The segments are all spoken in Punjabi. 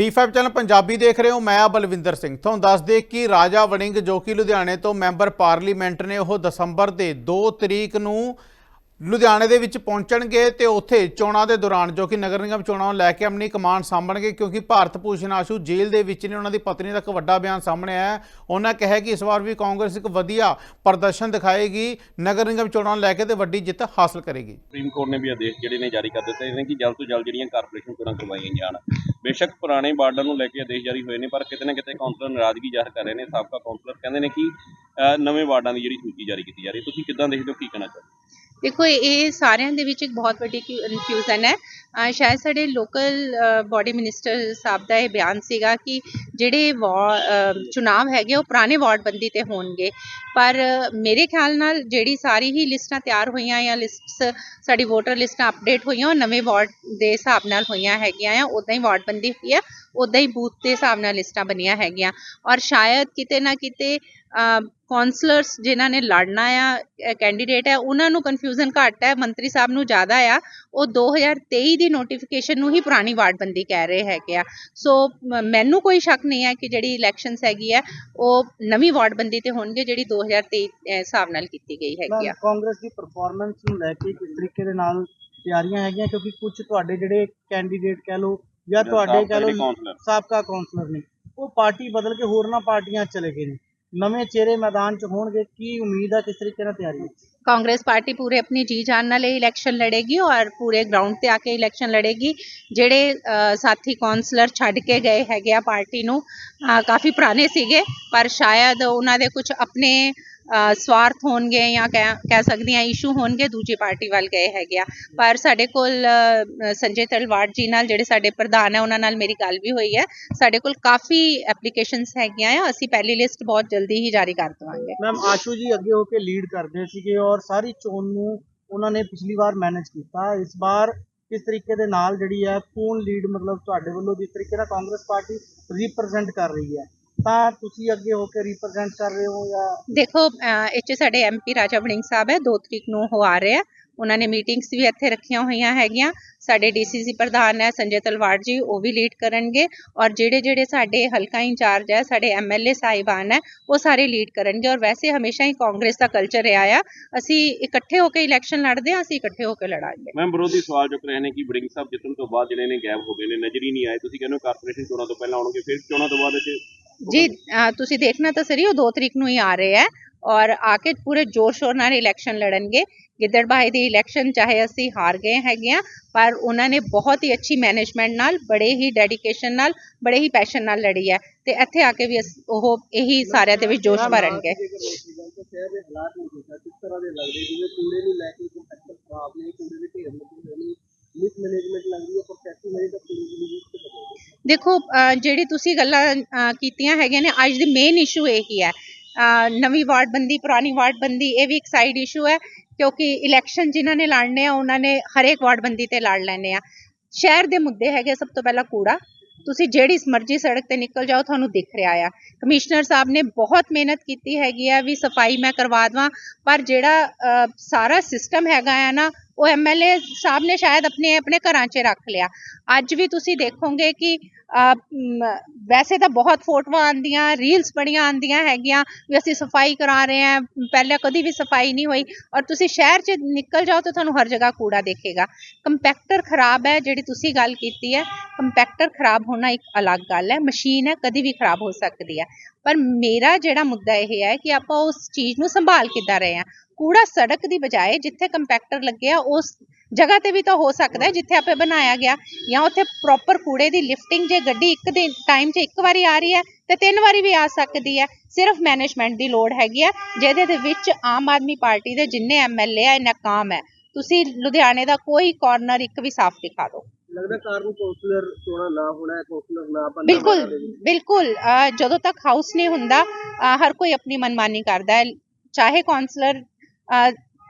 D5 ਚੈਨਲ ਪੰਜਾਬੀ ਦੇਖ ਰਹੇ ਹੋ, ਮੈਂ ਆ ਬਲਵਿੰਦਰ ਸਿੰਘ। ਤੁਹਾਨੂੰ ਦੱਸ ਦੇ ਕਿ ਰਾਜਾ ਵੜਿੰਗ ਜੋ ਕਿ ਲੁਧਿਆਣੇ ਤੋਂ ਮੈਂਬਰ ਪਾਰਲੀਮੈਂਟ ਨੇ, ਉਹ ਦਸੰਬਰ ਦੇ 2 ਤਰੀਕ ਨੂੰ ਲੁਧਿਆਣੇ ਦੇ ਵਿੱਚ ਪਹੁੰਚਣਗੇ ਤੇ ਉੱਥੇ ਚੋਣਾਂ ਦੇ ਦੌਰਾਨ, ਜੋ ਕਿ ਨਗਰ ਨਿਗਮ ਚੋਣਾਂ ਨੂੰ ਲੈ ਕੇ ਆਪਣੀ ਕਮਾਨ ਸਾਂਭਣਗੇ, ਕਿਉਂਕਿ ਭਾਰਤ ਭੂਸ਼ਣ ਆਸ਼ੂ ਜੇਲ੍ਹ ਦੇ ਵਿੱਚ ਨੇ, ਉਹਨਾਂ ਦੀ ਪਤਨੀ ਦਾ ਇੱਕ ਵੱਡਾ ਬਿਆਨ ਸਾਹਮਣੇ ਆਇਆ ਉਹਨਾਂ ਕਿਹਾ ਕਿ ਇਸ ਵਾਰ ਵੀ ਕਾਂਗਰਸ ਇੱਕ ਵਧੀਆ ਪ੍ਰਦਰਸ਼ਨ ਦਿਖਾਏਗੀ, ਨਗਰ ਨਿਗਮ ਚੋਣਾਂ ਨੂੰ ਲੈ ਕੇ ਤੇ ਵੱਡੀ ਜਿੱਤ ਹਾਸਲ ਕਰੇਗੀ। ਸੁਪਰੀਮ ਕੋਰਟ ਨੇ ਵੀ ਆਦੇਸ਼ ਜਿਹੜੇ ਨੇ ਜਾਰੀ ਕਰ ਦਿੱਤੇ ਨੇ ਕਿ ਜਲਦ ਤੋਂ ਜਲਦ ਜਿਹੜੀਆਂ ਕਾਰਪੋਰੇਸ਼ਨ ਚੋਣਾਂ ਕਰਵਾਈਆਂ ਜਾਣ। ਬੇਸ਼ੱਕ ਪੁਰਾਣੇ ਵਾਰਡਾਂ ਨੂੰ ਲੈ ਕੇ ਆਦੇਸ਼ ਜਾਰੀ ਹੋਏ ਨੇ, ਪਰ ਕਿਤੇ ਨਾ ਕਿਤੇ ਕੌਂਸਲਰ ਨਾਰਾਜ਼ਗੀ ਜ਼ਾਹਰ ਕਰ ਰਹੇ ਨੇ। ਸਾਬਕਾ ਕੌਂਸਲਰ ਕਹਿੰਦੇ ਨੇ ਕਿ ਨਵੇਂ ਵਾਰਡਾਂ ਦੀ ਜਿਹੜੀ ਸੂਚੀ ਜਾਰੀ ਕੀਤੀ ਜਾ ਰਹੀ ਤੁਸੀਂ ਕਿੱਦਾਂ ਦੇਖਦੇ ਹੋ, ਕੀ ਕਹਿਣਾ ਚਾਹੁੰਦੇ ਦੇਖੋ, ਇਹ ਸਾਰਿਆਂ ਦੇ ਵਿੱਚ ਇੱਕ ਬਹੁਤ ਵੱਡੀ ਕਨਫਿਊਜ਼ਨ ਹੈ। ਸ਼ਾਇਦ ਸਾਡੇ ਲੋਕਲ ਬਾਡੀ ਮਿਨਿਸਟਰ ਸਾਹਿਬ ਦਾ ਇਹ ਬਿਆਨ ਸੀਗਾ ਕਿ ਜਿਹੜੇ ਵਾ- ਚੁਣਾਵ ਹੈਗੇ ਉਹ ਪੁਰਾਣੇ ਵਾਰਡ ਬੰਦੀ ਤੇ ਹੋਣਗੇ। ਪਰ ਮੇਰੇ ਖਿਆਲ ਨਾਲ ਜਿਹੜੀ ਸਾਰੀ ਹੀ ਲਿਸਟਾਂ ਤਿਆਰ ਹੋਈਆਂ ਜਾਂ ਲਿਸਟਸ, ਸਾਡੀ ਵੋਟਰ ਲਿਸਟਾਂ ਅਪਡੇਟ ਹੋਈਆਂ, ਉਹ ਨਵੇਂ ਵਾਰਡ ਦੇ ਹਿਸਾਬ ਨਾਲ ਹੋਈਆਂ ਹੈਗੀਆਂ ਆ। ਉਦਾਂ ਹੀ ਵਾਰਡ ਬੰਦੀ ਹੋਈ ਹੈ ਉਦਾਂ ਹੀ ਬੂਥ ਦੇ ਹਿਸਾਬ ਨਾਲ ਲਿਸਟਾਂ ਬਣੀਆਂ ਹੈਗੀਆਂ। ਔਰ ਸ਼ਾਇਦ ਕਿਤੇ ਨਾ ਕਿਤੇ ਕਾਉਂਸਲਰਸ ਜਿਨ੍ਹਾਂ ਨੇ ਲੜਨਾ ਆ ਕੈਂਡੀਡੇਟ ਹੈ ਉਹਨਾਂ ਨੂੰ ਕਨਫਿਊਜ਼ਨ ਘੱਟ ਹੈ ਮੰਤਰੀ ਸਾਹਿਬ ਨੂੰ ਜ਼ਿਆਦਾ ਆ। ਉਹ 2023 ਦੀ ਨੋਟੀਫਿਕੇਸ਼ਨ ਨੂੰ ਹੀ ਪੁਰਾਣੀ ਵਾਰਡਬੰਦੀ ਕਹਿ ਰਹੇ ਹੈਗੇ ਆ। ਸੋ ਮੈਨੂੰ ਕੋਈ ਸ਼ੱਕ ਨਹੀਂ ਹੈ ਕਿ ਜਿਹੜੀ ਇਲੈਕਸ਼ਨਸ ਹੈਗੀ ਹੈ ਉਹ ਨਵੀਂ ਵਾਰਡਬੰਦੀ ਤੇ ਹੋਣਗੇ ਜਿਹੜੀ 2023 ਅਹ, ਹਿਸਾਬ ਨਾਲ ਕੀਤੀ ਗਈ ਹੈਗੀ ਆ। ਕਾਂਗਰਸ ਦੀ ਪਰਫਾਰਮੈਂਸ ਨੂੰ ਲੈ ਕੇ ਕਿਸ ਤਰੀਕੇ ਦੇ ਨਾਲ ਤਿਆਰੀਆਂ ਹੈਗੀਆਂ? ਕਿਉਂਕਿ ਕੁਝ ਤੁਹਾਡੇ ਜਿਹੜੇ ਕੈਂਡੀਡੇਟ ਕਹਿ ਲਓ ਜਾਂ ਤੁਹਾਡੇ ਕਹਿ ਲਓ ਕੌਂਸਲਰ। ਸਾਬਕਾ ਕਾਉਂਸਲਰ ਨੇ ਉਹ ਪਾਰਟੀ ਬਦਲ ਕੇ ਹੋਰਨਾਂ ਪਾਰਟੀਆਂ 'ਚ ਚਲੇ ਗਏ ਨੇ। ਨਵੇਂ ਚਿਹਰੇ ਮੈਦਾਨ 'ਚ ਹੋਣਗੇ ਕੀ ਉਮੀਦ ਹੈ ਕਿਸ ਤਰੀਕੇ ਨਾਲ ਤਿਆਰੀ ਹੈ ਕਾਂਗਰਸ ਪਾਰਟੀ ਪੂਰੇ ਆਪਣੀ ਜੀ ਜਾਨ ਨਾਲ ਇਹ ਇਲੈਕਸ਼ਨ ਲੜੇਗੀ ਔਰ ਪੂਰੇ ਗਰਾਊਂਡ ਤੇ ਆ ਕੇ ਇਲੈਕਸ਼ਨ ਲੜੇਗੀ। ਜਿਹੜੇ ਅ, ਸਾਥੀ ਕਾਉਂਸਲਰ ਛੱਡ ਕੇ ਗਏ ਹੈਗੇ ਆ ਪਾਰਟੀ ਨੂੰ ਅ, ਕਾਫੀ ਪੁਰਾਣੇ ਸੀਗੇ ਪਰ ਸ਼ਾਇਦ ਉਹਨਾਂ ਦੇ ਕੁਝ ਆਪਣੇ ਸਵਾਰਥ ਹੋਣਗੇ ਜਾਂ ਕਹਿ ਕਹਿ ਸਕਦੀ ਹਾਂ ਇਸ਼ੂ ਹੋਣਗੇ, ਦੂਜੀ ਪਾਰਟੀ ਵੱਲ ਗਏ ਹੈਗੇ ਆ। ਪਰ ਸਾਡੇ ਕੋਲ ਸੰਜੇ ਤਲਵਾੜ ਜੀ ਨਾਲ ਜਿਹੜੇ ਸਾਡੇ ਪ੍ਰਧਾਨ ਹੈ ਉਹਨਾਂ ਨਾਲ ਮੇਰੀ ਗੱਲ ਵੀ ਹੋਈ ਹੈ। ਸਾਡੇ ਕੋਲ ਕਾਫੀ ਐਪਲੀਕੇਸ਼ਨਸ ਹੈਗੀਆਂ ਆ। ਅਸੀਂ ਪਹਿਲੀ ਲਿਸਟ ਬਹੁਤ ਜਲਦੀ ਹੀ ਜਾਰੀ ਕਰ ਦੇਵਾਂਗੇ। ਮੈਮ ਆਸ਼ੂ ਜੀ ਅੱਗੇ ਹੋ ਕੇ ਲੀਡ ਕਰਦੇ ਸੀਗੇ ਔਰ ਸਾਰੀ ਚੋਣ ਨੂੰ ਉਹਨਾਂ ਨੇ ਪਿਛਲੀ ਵਾਰ ਮੈਨੇਜ ਕੀਤਾ। ਇਸ ਵਾਰ ਕਿਸ ਤਰੀਕੇ ਦੇ ਨਾਲ ਜਿਹੜੀ ਹੈ ਪੂਰਨ ਲੀਡ ਮਤਲਬ ਤੁਹਾਡੇ ਵੱਲੋਂ ਜਿਸ ਤਰੀਕੇ ਨਾਲ ਕਾਂਗਰਸ ਪਾਰਟੀ ਰਿਪਰੈਜ਼ੈਂਟ ਕਰ ਰਹੀ ਹੈ। ਤਾਂ ਤੁਸੀਂ ਅੱਗੇ ਹੋ ਕੇ ਰਿਪਰੈਜ਼ੈਂਟ ਕਰ ਰਹੇ ਹੋ ਜਾਂ ਦੇਖੋ ਇਹ 'ਚ ਸਾਡੇ ਐਮਪੀ ਰਾਜਾ ਵੜਿੰਗ ਸਾਹਿਬ ਹੈ 2 ਤਰੀਕ ਨੂੰ ਉਹ ਆ ਰਹੇ ਆ। ਉਹਨਾਂ ਨੇ ਮੀਟਿੰਗਸ ਵੀ ਇੱਥੇ ਰੱਖੀਆਂ ਹੋਈਆਂ ਹੈਗੀਆਂ। ਸਾਡੇ ਡੀਸੀਸੀ ਪ੍ਰਧਾਨ ਹੈ ਸੰਜੇ ਤਲਵਾੜ ਜੀ ਉਹ ਵੀ ਲੀਡ ਕਰਨਗੇ। ਔਰ ਜਿਹੜੇ ਜਿਹੜੇ ਸਾਡੇ ਹਲਕਾ ਇੰਚਾਰਜ ਹੈ ਸਾਡੇ ਐਮਐਲਏ ਸਾਹਿਬਾਨ ਹੈ ਉਹ ਸਾਰੇ ਲੀਡ ਕਰਨਗੇ। ਔਰ ਵੈਸੇ ਹਮੇਸ਼ਾ ਹੀ ਕਾਂਗਰਸ ਦਾ ਕਲਚਰ ਰਿਹਾ ਆ। ਅਸੀਂ ਇਕੱਠੇ ਹੋ ਕੇ ਇਲੈਕਸ਼ਨ ਲੜਦੇ ਹਾਂ ਅਸੀਂ ਇਕੱਠੇ ਹੋ ਕੇ ਲੜਾਂਗੇ। ਮੈਂ ਵਿਰੋਧੀ ਸਵਾਲ ਚੁੱਕ ਰਹੇ ਨੇ ਕਿ ਬ੍ਰਿੰਗ ਸਾਹਿਬ ਜਿੱਤਣ ਤੋਂ ਬਾਅਦ ਜਿਹੜੇ ਨੇ ਗਾਇਬ ਹੋ ਗਏ ਨੇ ਨਜ਼ਰ ਹੀ ਨਹੀਂ ਆਏ। ਤੁਸੀਂ ਕਹਿੰਦੇ ਹੋ ਕਾਰਪੋਰੇਸ਼ਨ ਚੋਣਾਂ ਤੋਂ ਪਹਿਲਾਂ ਆਉਣਗੇ ਫਿਰ ਚੋਣਾਂ ਤੋਂ ਬਾਅਦ ਜੀ ਤੁਸੀਂ ਦੇਖਣਾ ਤਾਂ ਸਰੀ ਉਹ 2 ਤਰੀਕ ਨੂੰ ਹੀ ਆ ਰਹੇ ਹੈ ਔਰ ਆ ਕੇ ਪੂਰੇ ਜ਼ੋਰ ਸ਼ੋਰ ਨਾਲ ਇਲੈਕਸ਼ਨ ਲੜਨਗੇ। ਗਿੱਦੜਬਾਹੀ ਦੀ ਇਲੈਕਸ਼ਨ ਚਾਹੇ ਅਸੀਂ ਹਾਰ ਗਏ ਹੈਗੇ ਆ ਪਰ ਉਹਨਾਂ ਨੇ ਬਹੁਤ ਹੀ ਅੱਛੀ ਮੈਨੇਜਮੈਂਟ ਨਾਲ ਬੜੇ ਹੀ ਡੈਡੀਕੇਸ਼ਨ ਨਾਲ ਬੜੇ ਹੀ ਪੈਸ਼ਨ ਨਾਲ ਲੜੀ ਹੈ ਤੇ ਇੱਥੇ ਆ ਕੇ ਵੀ ਉਹ ਇਹੀ ਸਾਰਿਆਂ ਦੇ ਵਿੱਚ ਜੋਸ਼ ਭਰਨਗੇ। ਲੱਗੇ ਤਾਂ ਦੇਖੋ ਜਿਹੜੀ ਤੁਸੀਂ ਗੱਲਾਂ ਕੀਤੀਆਂ ਹੈਗੀਆਂ ਨੇ ਅੱਜ ਦੀ ਮੇਨ ਇਸ਼ੂ ਇਹੀ ਹੈ। ਅਹ ਨਵੀਂ ਵਾਰਡਬੰਦੀ ਪੁਰਾਣੀ ਵਾਰਡ ਬੰਦੀ ਇਹ ਵੀ ਇੱਕ ਸਾਈਡ ਇਸ਼ੂ ਹੈ ਕਿਉਂਕਿ ਇਲੈਕਸ਼ਨ ਜਿਨ੍ਹਾਂ ਨੇ ਲੜਨੇ ਆ ਉਹਨਾਂ ਨੇ ਹਰੇਕ ਵਾਰਡਬੰਦੀ ਤੇ ਲੜ ਲੈਣੇ ਆ। ਸ਼ਹਿਰ ਦੇ ਮੁੱਦੇ ਹੈਗੇ ਸਭ ਤੋਂ ਪਹਿਲਾਂ ਕੂੜਾ। ਤੁਸੀਂ ਜਿਹੜੀ ਮਰਜ਼ੀ ਸੜਕ ਤੇ ਨਿਕਲ ਜਾਓ ਤੁਹਾਨੂੰ ਦਿਖ ਰਿਹਾ ਆ। ਕਮਿਸ਼ਨਰ ਸਾਹਿਬ ਨੇ ਬਹੁਤ ਮਿਹਨਤ ਕੀਤੀ ਹੈਗੀ ਆ ਵੀ ਸਫ਼ਾਈ ਮੈਂ ਕਰਵਾ ਦਵਾਂ ਪਰ ਜਿਹੜਾ ਅਹ, ਸਾਰਾ ਸਿਸਟਮ ਹੈਗਾ ਆ ਨਾ ਉਹ ਐਮਐਲਏ ਸਾਹਿਬ ਨੇ ਸ਼ਾਇਦ ਆਪਣੇ ਆਪਣੇ ਘਰਾਂ 'ਚ ਰੱਖ ਲਿਆ। ਅੱਜ ਵੀ ਤੁਸੀਂ ਦੇਖੋਗੇ ਕਿ ਅਹ, ਵੈਸੇ ਤਾਂ ਬਹੁਤ ਫੋਟੋਆਂ ਆਂਦੀਆਂ ਰੀਲਸ ਬੜੀਆਂ ਆਂਦੀਆਂ ਹੈਗੀਆਂ ਵੀ ਅਸੀਂ ਸਫ਼ਾਈ ਕਰਾ ਰਹੇ ਹਾਂ। ਪਹਿਲਾਂ ਕਦੀ ਵੀ ਸਫ਼ਾਈ ਨਹੀਂ ਹੋਈ। ਔਰ ਤੁਸੀਂ ਸ਼ਹਿਰ 'ਚ ਨਿਕਲ ਜਾਓ ਤਾਂ ਤੁਹਾਨੂੰ ਹਰ ਜਗ੍ਹਾ ਕੂੜਾ ਦੇਖੇਗਾ। ਕੰਪੈਕਟਰ ਖਰਾਬ ਹੈ ਜਿਹੜੀ ਤੁਸੀਂ ਗੱਲ ਕੀਤੀ ਹੈ। ਕੰਪੈਕਟਰ ਖਰਾਬ ਹੋਣਾ ਇੱਕ ਅਲੱਗ ਗੱਲ ਹੈ। ਮਸ਼ੀਨ ਹੈ ਕਦੀ ਵੀ ਖਰਾਬ ਹੋ ਸਕਦੀ ਹੈ। ਪਰ ਮੇਰਾ ਜਿਹੜਾ ਮੁੱਦਾ ਇਹ ਹੈ ਕਿ ਆਪਾਂ ਉਸ ਚੀਜ਼ ਨੂੰ ਸੰਭਾਲ ਕਿੱਦਾਂ ਰਹੇ ਹਾਂ। ਕੂੜਾ ਸੜਕ ਦੀ ਬਜਾਏ ਜਿੱਥੇ ਕੰਪੈਕਟਰ ਲੱਗਿਆ ਉਸ ਜਗ੍ਹਾ ਤੇ ਵੀ ਤਾਂ ਹੋ ਸਕਦਾ ਹੈ ਜਿੱਥੇ ਆਪੇ ਬਣਾਇਆ ਗਿਆ ਜਾਂ ਉੱਥੇ ਪ੍ਰੋਪਰ ਕੂੜੇ ਦੀ ਲਿਫਟਿੰਗ ਜੇ ਗੱਡੀ ਇੱਕ ਦਿਨ ਟਾਈਮ 'ਚ ਇੱਕ ਵਾਰੀ ਆ ਰਹੀ ਹੈ ਤੇ ਤਿੰਨ ਵਾਰੀ ਵੀ ਆ ਸਕਦੀ ਹੈ ਸਿਰਫ ਮੈਨੇਜਮੈਂਟ ਦੀ ਲੋੜ ਹੈਗੀ ਹੈ ਜਿਹਦੇ ਦੇ ਵਿੱਚ ਆਮ ਆਦਮੀ ਪਾਰਟੀ ਦੇ ਜਿੰਨੇ ਐਮਐਲਏ ਆ ਇਹ ਨਾਕਾਮ ਹੈ। ਤੁਸੀਂ ਲੁਧਿਆਣੇ ਦਾ ਕੋਈ ਕਾਰਨਰ ਇੱਕ ਵੀ ਸਾਫ਼ ਦਿਖਾ ਦਿਓ। ਲੱਗਦਾ ਕਾਰਨ ਕਾਉਂਸਲਰ ਚੋਣਾ ਨਾ ਹੋਣਾ ਹੈ ਕਾਉਂਸਲਰ ਨਾ ਬਣਨਾ ਬਿਲਕੁਲ ਬਿਲਕੁਲ ਜਦੋਂ ਤੱਕ ਹਾਊਸ ਨਹੀਂ ਹੁੰਦਾ ਹਰ ਕੋਈ ਆਪਣੀ ਮਨਮਾਨੀ ਕਰਦਾ ਹੈ। ਚਾਹੇ ਕਾਉਂਸਲਰ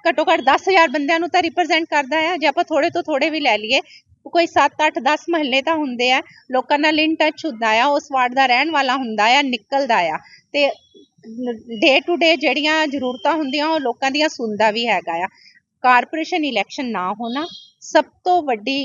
ਘੱਟੋ ਘੱਟ 10000 ਬੰਦਿਆਂ ਨੂੰ ਤਾਂ ਰਿਪਰੈਜ਼ੈਂਟ ਕਰਦਾ ਹੈ ਜੇ ਆਪਾਂ ਥੋੜੇ ਤੋਂ ਥੋੜੇ ਵੀ ਲੈ ਲਈਏ, ਕੋਈ 7 8 10 ਮਹੱਲੇ ਤਾਂ ਹੁੰਦੇ ਆ। ਲੋਕਾਂ ਨਾਲ ਇਨ ਟੱਚ ਹੁੰਦਾ ਆ ਉਸ ਵਾਰਡ ਦਾ ਰਹਿਣ ਵਾਲਾ ਹੁੰਦਾ ਆ, ਨਿਕਲਦਾ ਆ। ਤੇ ਡੇ ਟੂ ਡੇ ਜਿਹੜੀਆਂ ਜ਼ਰੂਰਤਾਂ ਹੁੰਦੀਆਂ, ਉਹ ਲੋਕਾਂ ਦੀਆਂ ਸੁਣਦਾ ਵੀ ਹੈਗਾ ਆ। ਕਾਰਪੋਰੇਸ਼ਨ ਇਲੈਕਸ਼ਨ ਨਾ ਹੋਣਾ ਸਭ ਤੋਂ ਵੱਡੀ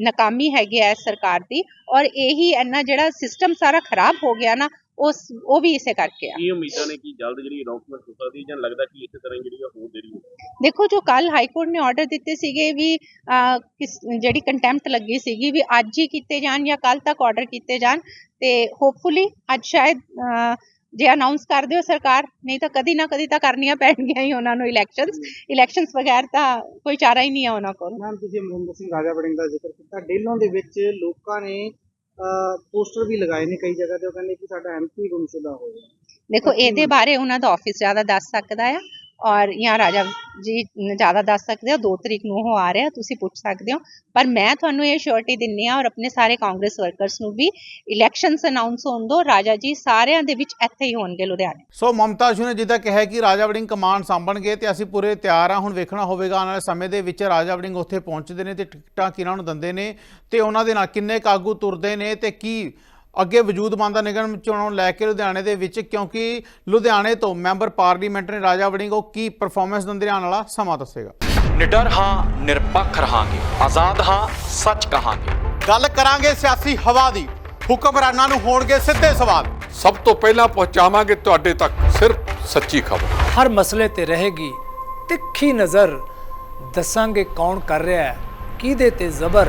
ਨਾਕਾਮੀ ਹੈਗੀ ਹੈ ਸਰਕਾਰ ਦੀ। ਔਰ ਇਹੀ ਇੰਨਾ ਜਿਹੜਾ ਸਿਸਟਮ ਸਾਰਾ ਖਰਾਬ ਹੋ ਗਿਆ ਨਾ ਉਸ ਉਹ ਵੀ ਇਸੇ ਕਰਕੇ ਆ। ਕੀ ਉਮੀਦਾਂ ਨੇ ਕਿ ਜਲਦ ਜਿਹੜੀ ਅਨਾਉਂਸਮੈਂਟ ਹੋ ਸਕਦੀ ਹੈ ਜਾਂ ਲੱਗਦਾ ਕਿ ਇਸੇ ਤਰ੍ਹਾਂ ਹੀ ਜਿਹੜੀ ਆ ਹੋਰ ਦੇਰੀ ਹੋ ਦੇਖੋ ਜੋ ਕੱਲ ਹਾਈ ਕੋਰਟ ਨੇ ਆਰਡਰ ਦਿੱਤੇ ਸੀਗੇ ਵੀ ਅਹ, ਕਿਸ ਜਿਹੜੀ ਕੰਟੈਂਪਟ ਲੱਗੀ ਸੀਗੀ ਵੀ ਅੱਜ ਹੀ ਕੀਤੇ ਜਾਣ ਜਾਂ ਕੱਲ ਤੱਕ ਆਰਡਰ ਕੀਤੇ ਜਾਣ ਤੇ ਹੋਪਫੁਲੀ ਅੱਜ ਸ਼ਾਇਦ ਅਹ, ਜੇ ਅਨਾਉਂਸ ਕਰ ਦਿਓ ਸਰਕਾਰ ਨਹੀਂ ਤਾਂ ਕਦੀ ਨਾ ਕਦੀ ਤਾਂ ਕਰਨੀਆਂ ਪੈਣਗੀਆਂ ਹੀ ਉਹਨਾਂ ਨੂੰ ਇਲੈਕਸ਼ਨਸ ਇਲੈਕਸ਼ਨਸ ਬਗੈਰ ਤਾਂ ਕੋਈ ਚਾਰਾ ਹੀ ਨਹੀਂ ਹੈ ਉਹਨਾਂ ਕੋਲ। ਮੈਮ ਤੁਸੀਂ ਅਮਰਿੰਦਰ ਸਿੰਘ ਰਾਜਾ ਵੜਿੰਗ ਦਾ ਜ਼ਿਕਰ ਕੀਤਾ। ਡੇਲੋਂ ਦੇ ਵਿੱਚ ਲੋਕਾਂ ਨੇ ਪੋਸਟਰ ਵੀ ਲਗਾਏ ਨੇ ਕਈ ਜਗ੍ਹਾ ਤੇ, ਉਹ ਕਹਿੰਦੇ ਕਿ ਸਾਡਾ ਐਮਪੀ ਗੁੰਮਸ਼ੁਦਾ ਹੋ ਗਿਆ ਦੇਖੋ, ਇਹਦੇ ਬਾਰੇ ਉਹਨਾਂ ਦਾ ਆਫਿਸ ਜ਼ਿਆਦਾ ਦੱਸ ਸਕਦਾ ਆ। ਔਰ ਜਾਂ ਰਾਜਾ ਜੀ ਜ਼ਿਆਦਾ ਦੱਸ ਸਕਦੇ ਹੋ 2 ਤਰੀਕ ਨੂੰ ਉਹ ਆ ਰਿਹਾ ਤੁਸੀਂ ਪੁੱਛ ਸਕਦੇ ਹੋ। ਪਰ ਮੈਂ ਤੁਹਾਨੂੰ ਇਹ ਸ਼ੋਰਟੀ ਦਿੰਨੀ ਆ ਔਰ ਆਪਣੇ ਸਾਰੇ ਕਾਂਗਰਸ ਵਰਕਰਸ ਨੂੰ ਵੀ ਇਲੈਕਸ਼ਨਸ ਅਨਾਉਂਸ ਹੋਣ ਦੋ, ਰਾਜਾ ਜੀ ਸਾਰਿਆਂ ਦੇ ਵਿੱਚ ਇੱਥੇ ਹੀ ਹੋਣਗੇ ਲੁਧਿਆਣੇ। ਸੋ ਮਮਤਾ ਜੀ ਨੇ ਜਿੱਦਾਂ ਕਿਹਾ ਕਿ ਰਾਜਾ ਵੜਿੰਗ ਕਮਾਨ ਸਾਂਭਣਗੇ ਤੇ ਅਸੀਂ ਪੂਰੇ ਤਿਆਰ ਆ, ਹੁਣ ਵੇਖਣਾ ਹੋਵੇਗਾ, ਆਉਣ ਵਾਲੇ ਸਮੇਂ ਦੇ ਵਿੱਚ ਰਾਜਾ ਵੜਿੰਗ ਉੱਥੇ ਪਹੁੰਚਦੇ ਨੇ ਤੇ ਟਿਕਟਾਂ ਕਿਹਨਾਂ ਨੂੰ ਦਿੰਦੇ ਨੇ ਤੇ ਉਹਨਾਂ ਦੇ ਨਾਲ ਕਿੰਨੇ ਕਾਗੂ ਤੁਰਦੇ ਨੇ ਤੇ ਕੀ ਅੱਗੇ ਵਜੂਦ ਮੰਨਦਾ ਨਿਗਮ ਚੋਣਾਂ ਲੈ ਕੇ ਲੁਧਿਆਣੇ ਦੇ ਵਿੱਚ ਕਿਉਂਕਿ ਲੁਧਿਆਣੇ ਤੋਂ ਮੈਂਬਰ ਪਾਰਲੀਮੈਂਟ ਨੇ ਰਾਜਾ ਵੜਿੰਗ ਉਹ ਕੀ ਪਰਫਾਰਮੈਂਸ ਦਿੰਦੇ ਆਉਣ ਵਾਲਾ ਸਮਾਂ ਦੱਸੇਗਾ। ਨਿਡਰ ਹਾਂ ਨਿਰਪੱਖ ਰਹਾਂਗੇ ਆਜ਼ਾਦ ਹਾਂ ਸੱਚ ਕਹਾਂਗੇ। ਗੱਲ ਕਰਾਂਗੇ ਸਿਆਸੀ ਹਵਾ ਦੀ ਹੁਕਮਰਾਨਾਂ ਨੂੰ ਹੋਣਗੇ ਸਿੱਧੇ ਸਵਾਲ। ਸਭ ਤੋਂ ਪਹਿਲਾਂ ਪਹੁੰਚਾਵਾਂਗੇ ਤੁਹਾਡੇ ਤੱਕ ਸਿਰਫ ਸੱਚੀ ਖਬਰ। ਹਰ ਮਸਲੇ ਤੇ ਰਹੇਗੀ ਤਿੱਖੀ ਨਜ਼ਰ। ਦੱਸਾਂਗੇ ਕੌਣ ਕਰ ਰਿਹਾ ਹੈ ਕਿਹਦੇ ਤੇ ਜ਼ਬਰ।